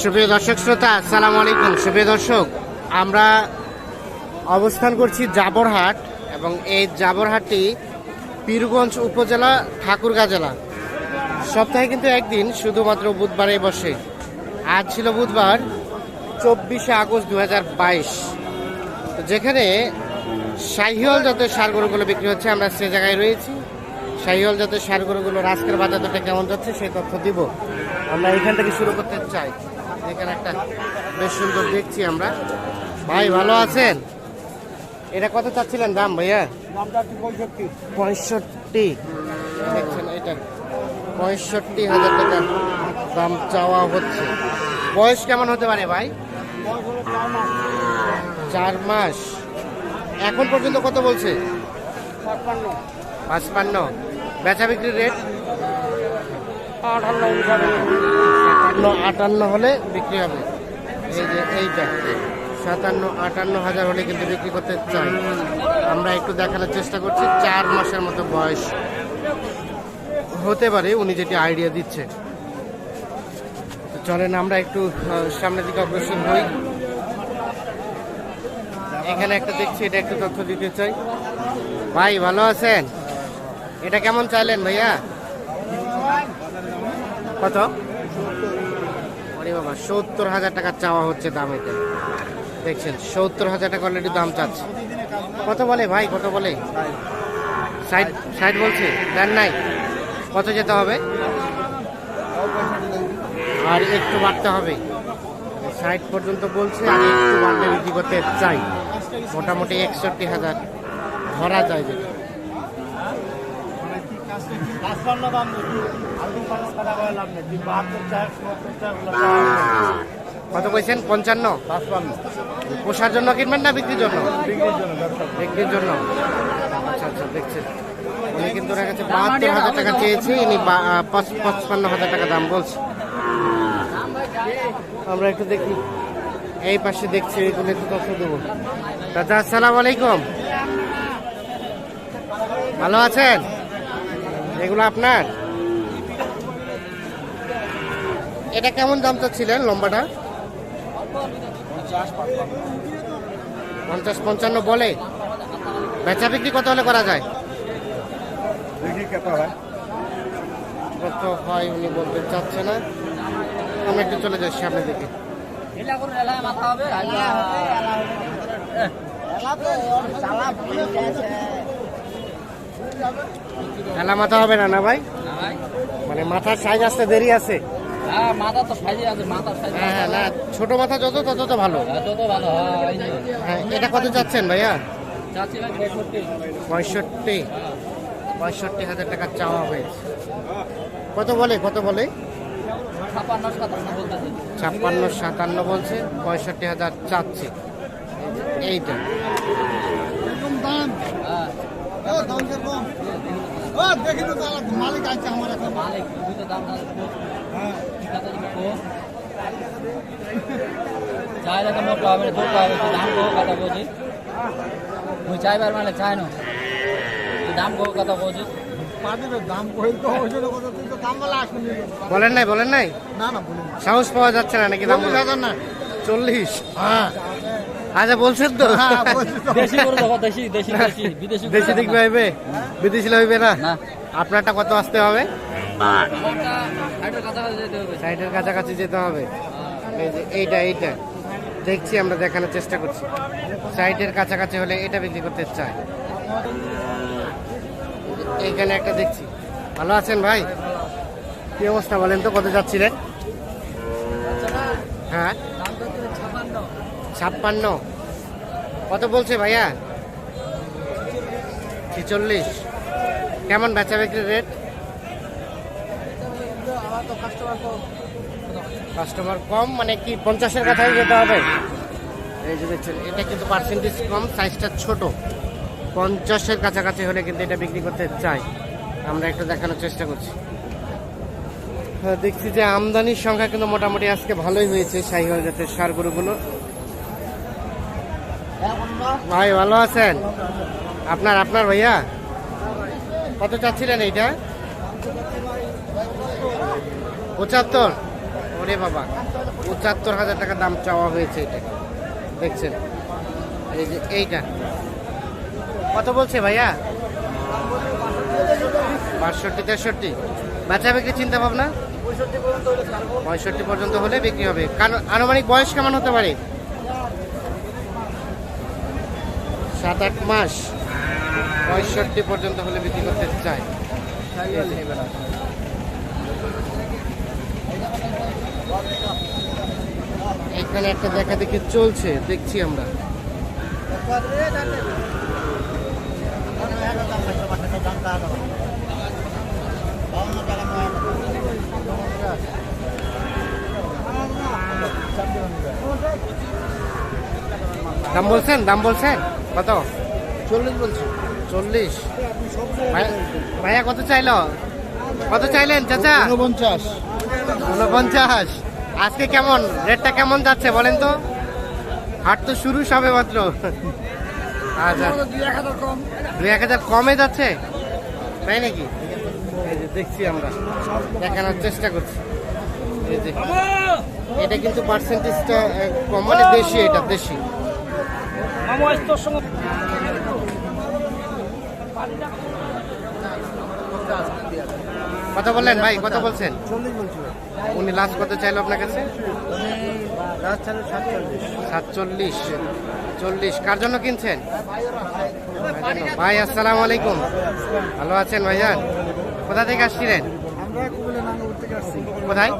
সুপ্রিয় দর্শক শ্রোতা, আসসালামু আলাইকুম। সুপ্রিয় দর্শক, আমরা অবস্থান করছি জাবরহাট এবং এই জাবরহাটটি পীরগঞ্জ উপজেলা, ঠাকুরগাঁ জেলা। সপ্তাহে কিন্তু একদিন, শুধুমাত্র বুধবারে বসে। আজ ছিল বুধবার, চব্বিশে আগস্ট দু হাজার বাইশ। যেখানে শাহিওয়াল জাতের সার গরুগুলো বিক্রি হচ্ছে, আমরা সে জায়গায় রয়েছি। শাহিওয়াল জাতের সার গরুগুলো আজকের বাজার দরটা কেমন যাচ্ছে সেই তথ্য দিব। আমরা এখান থেকে শুরু করতে চাই। এখানে একটা বেশ সুন্দর দেখছি আমরা। ভাই ভালো আছেন? এটা কত চাচ্ছিলেন দাম ভাইয়া? পঁয়ষট্টি। দেখছেন এটা। পঁয়ষট্টি হাজার টাকা দাম চাওয়া হচ্ছে। বয়স কেমন হতে পারে ভাই? চার মাস। এখন পর্যন্ত কত বলছে? পাঁচপান্ন। বেচা বিক্রির রেট সাতান্ন আটান্ন হলে বিক্রি হবে। এই যে এইটা সাতান্ন আটান্ন হাজার হলে কিন্তু বিক্রি করতে চাই। আমরা একটু দেখানোর চেষ্টা করছি চার মাসের মতো বয়স। হতে পারে উনি যেটি আইডিয়া দিচ্ছে। চলেন আমরা একটু সামনের দিকে অগ্রসর হই। এখানে একটা দেখছি এটা একটু তথ্য দিতে চাই। ভাই ভালো আছেন? এটা কেমন চাইলেন ভাইয়া? কত? বাবা, সত্তর হাজার টাকা চাওয়া হচ্ছে দাম এটা দেখছেন, সত্তর হাজার টাকা অলরেডি দাম চাচ্ছে। কত বলে ভাই, কত বলে? ষাট বলছে, দেন নাই। কত যেতে হবে? আর একটু বাড়তে হবে। ষাট পর্যন্ত বলছে, আর একটু বাড়লে বিক্রি করতে চাই। মোটামুটি একষট্টি হাজার ধরা যায় যেটা কত কইছেন? পঞ্চান্ন? পোষার জন্য কিনবেন না বিক্রির জন্য? বিক্রির জন্য আচ্ছা আচ্ছা দেখছেন। উনি কিন্তু ওনার কাছে বাহাত্তর হাজার টাকা চেয়েছে ইনি বা- পাঁচ- পঁচপান্ন হাজার টাকা দাম বলছে। আমরা একটু দেখি। এই পাশে দেখছি এইগুলো একটু তথ্য দেবো। দাদা আসসালামু আলাইকুম। ভালো আছেন? এগুলো আপনার এটা কেমন দাম চাচ্ছিলেন লম্বাটা পঞ্চাশ পঞ্চান্ন বলে বেচা বিক্রি কত হলে করা যায় কত হয় উনি বলতে চাচ্ছে না আমরা একটু চলে যাই সামনের দিকে খেলা মাথা হবে না না ভাই? মানে মাথার সাইজ আসতে দেরি আছে। মাথা তো সাইজে আছে মাথার সাইজ হ্যাঁ হ্যাঁ না ছোট মাথা যত তত তো ভালো। যত ভালো হয় যে হ্যাঁ এটা কত যাচ্ছেন ভাইয়া? পঁয়ষট্টি। পঁয়ষট্টি। হাজার টাকা চাওয়া হয়েছে। কত বলে কত বলে? ছাপ্পান্ন সাতান্ন বলছে পঁয়ষট্টি হাজার চাচ্ছে। এইটা। হ্যাঁ মালিক আছে আমার এখন মালিক দাম জানে তো ঠিক আছে চাই লাগে মোটা হবে ধোকা হবে তুই দাম কো কথা বলছি তুই চাইবার মানে চাই না তুই দাম কো কথা বলছিস দাম তো তুই তো দাম বলেন নাই বলেন নাই? না না বলুন সাহস পাওয়া যাচ্ছে না নাকি দাম হাজার না। চল্লিশ। হ্যাঁ। আচ্ছা বলছেন তো। হ্যাঁ বলছি তো। দেশি করে দেখো দেশি দেশি দেশি বিদেশি দেশি দেখবে হইবে? বিদেশি হইবে না? আপনারটা কত আসতে হবে? সাইডের কাছাকাছি যেতে হবে। এই যে এইটা এইটা। দেখছি আমরা দেখানোর চেষ্টা করছি। সাইডের কাছাকাছি হলে এটা বিক্রি করতে চাই এইখানে একটা দেখছি। ভালো আছেন ভাই? কি অবস্থা বলেন তো কত যাচ্ছিলেন? হ্যাঁ দাম তো ছাপান্ন ছাপ্পান্ন। কত বলছে ভাইয়া? ছিচল্লিশ। কেমন বেচা বিক্রির রেট কাস্টমার কম মানে কি পঞ্চাশের কাছাকাছি যেতে হবে? এই যে দেখছেন এটা কিন্তু পার্সেন্টেজ কম সাইজটা ছোট। পঞ্চাশের কাছাকাছি হলে কিন্তু এটা বিক্রি করতে চাই। আমরা একটু দেখানোর চেষ্টা করছি। হ্যাঁ, দেখছি যে আমদানির সংখ্যা কিন্তু মোটামুটি আজকে ভালোই হয়েছে শাহিওয়াল সার গরুগুলো ভাই, ভালো আছেন? আপনার আপনার ভাইয়া? কত চাচ্ছিলেন এইটা? পঁচাত্তর? ওরে বাবা, পঁচাত্তর হাজার টাকা দাম চাওয়া হয়েছে এটা। দেখছেন? এই যে এইটা। কত বলছে ভাইয়া? বাষট্টি, তেষট্টি। বাচ্চা বিক্রি চিন্তা ভাবনা? পঁয়ষট্টি পর্যন্ত হলে বিক্রি হবে। কারণ আনুমানিক বয়স কেমন হতে পারে? সাত আট মাস পঁয়ষট্টি পর্যন্ত হলে বিক্রি করতে চায়। এখানে একটা দেখা দেখি চলছে, দেখছি আমরা। দাম বলছেন? দাম বলছেন? কত? চল্লিশ বলছি। চল্লিশ। ভাইয়া কত চাইলো? কত চাইলেন চাচা? ঊনপঞ্চাশ উনপঞ্চাশ। আজকে কেমন? রেটটা কেমন যাচ্ছে বলেন তো? হাট তো শুরু সবে মাত্র। আচ্ছা। দুই এক হাজার কমে। যাচ্ছে? তাই নাকি? এই যে দেখছি আমরা। দেখানোর চেষ্টা করছি। এটা কিন্তু পার্সেন্টেজটা কম মানে বেশি এটা বেশি। কত বললেন ভাই কত বলছেন? উনি লাস্ট কত চাইলো আপনার কাছে? সাতচল্লিশ। চল্লিশ। কার জন্য কিনছেন? ভাই আসসালামু আলাইকুম। ভালো আছেন ভাইজান কোথা থেকে আসছিলেন? আমরা কুমিল্লা নাঙ্গলপুর থেকে আসছি। কোথায়?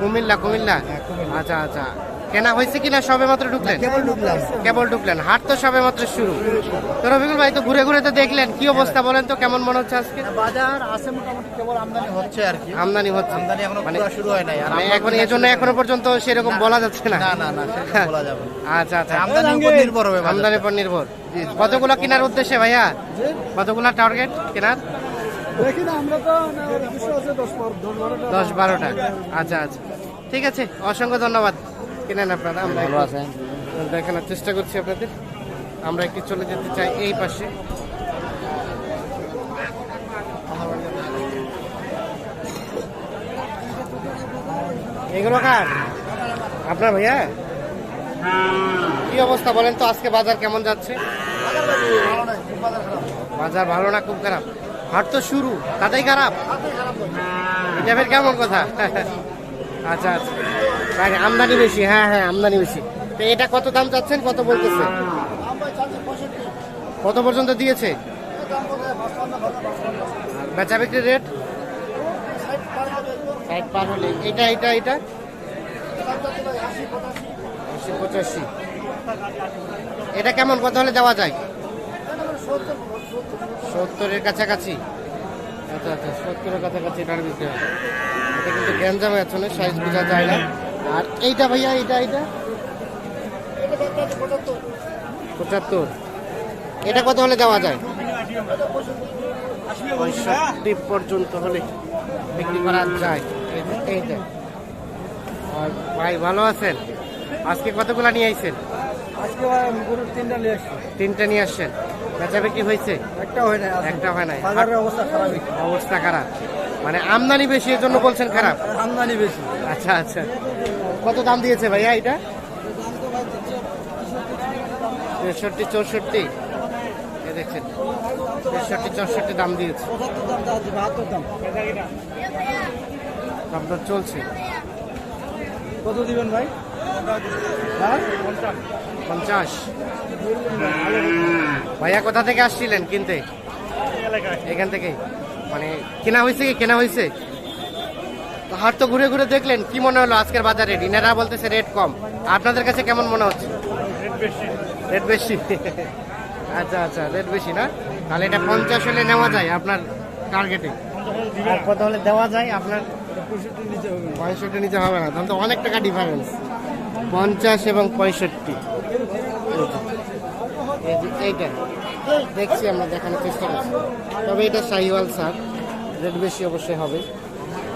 কুমিল্লা কুমিল্লা। আচ্ছা আচ্ছা। কেনা হয়েছে কিনা সবে মাত্র ঢুকলেন? কেবল ঢুকলাম। কেবল ঢুকলেন। হাট তো সবে মাত্র শুরু। তো রফিকুল ভাই তো ঘুরে ঘুরে তো দেখলেন। কি অবস্থা বলেন তো কেমন মনে হচ্ছে আজকে? বাজার আছে মোটামুটি কেবল আমদানি হচ্ছে আর কি। আমদানি হচ্ছে। আমদানি এখনও মানে শুরু হয় নাই। আর মানে এখন এই জন্য এখনও পর্যন্ত সেরকম বলা যাচ্ছে না। না না না বলা যাবে না। আচ্ছা আচ্ছা। আমদানির উপর নির্ভর হবে বাজার। আমদানির উপর নির্ভর। কতগুলো কেনার উদ্দেশ্যে ভাইয়া? কতগুলো টার্গেট কেনার? দশ বারোটা। আচ্ছা আচ্ছা। ঠিক আছে অসংখ্য ধন্যবাদ। কেনেন আপনারা আমরা ভালো আছেন। দেখানোর চেষ্টা করছি আপনাদের। আমরা একটু চলে যেতে চাই এই পাশে। এগুলো কার? আপনার ভাইয়া? কি অবস্থা বলেন তো আজকে বাজার কেমন যাচ্ছে? বাজার ভালো না খুব খারাপ। হাট তো শুরু তাতেই খারাপ। এটা ফের কেমন কথা? আচ্ছা আচ্ছা। আমদানি বেশি হ্যাঁ হ্যাঁ আমদানি বেশি। তো এটা কত দাম চাচ্ছেন, কত বলতেছে? কত পর্যন্ত দিয়েছে? বেচা বিক্রির রেট? ষাট এটা এটা এটা? আশি, পঁচাশি। এটা কেমন, কত হলে দেওয়া যায়? সত্তরের কাছাকাছি। আচ্ছা আচ্ছা সত্তরের কাছাকাছি এটার বিক্রি হবে এটা কিন্তু গ্যাঞ্জামে আছে না সাইজ বোঝা যায় না। আর এইটা ভাইয়া এইটা এইটা? পঁচাত্তর। এটা কত হলে দেওয়া যায়? পঁয়ষট্টি পর্যন্ত হলে বিক্রি করা যায়। এইটা আর ভাই ভালো আছেন? আজকে কতগুলা নিয়ে আইছেন? আজকে গরুর তিনটা নিয়ে আসছি। তিনটা নিয়ে আসছেন। বেচা বিক্রি হয়েছে? একটা হয় নাই একটা হয় বাজারের অবস্থা খারাপ। অবস্থা খারাপ। মানে আমদানি বেশি এর জন্য বলছেন খারাপ? আমদানি বেশি। আচ্ছা আচ্ছা। কত দাম দিয়েছে ভাইয়া এটা? তেষট্টি চৌষট্টি। এ দেখছেন তেষট্টি চৌষট্টি দাম দিয়েছে। আপনার চলছে। কত দিবেন ভাই? হ্যাঁ? পঞ্চাশ। ভাইয়া কোথা থেকে আসছিলেন কিনতে? এখান থেকে মানে কেনা হয়েছে কি? কেনা হয়েছে? তো হাট তো ঘুরে ঘুরে দেখলেন, কি মনে হলো আজকের বাজারে? ডিনারা বলতেছে রেট কম। আপনাদের কাছে কেমন মনে হচ্ছে? রেট বেশি। আচ্ছা আচ্ছা রেট বেশি না? তাহলে এটা পঞ্চাশ হলে নেওয়া যায় আপনার টার্গেটে কত হলে দেওয়া যায় আপনার? পঁয়ষট্টি নিচে হবে না, তাহলে তো অনেক টাকা ডিফারেন্স পঞ্চাশ এবং পঁয়ষট্টি। এই এইটা, দেখছি আমরা দেখানোর চেষ্টা করছি। তবে এটা শাহিওয়াল স্যার রেট বেশি অবশ্যই হবে।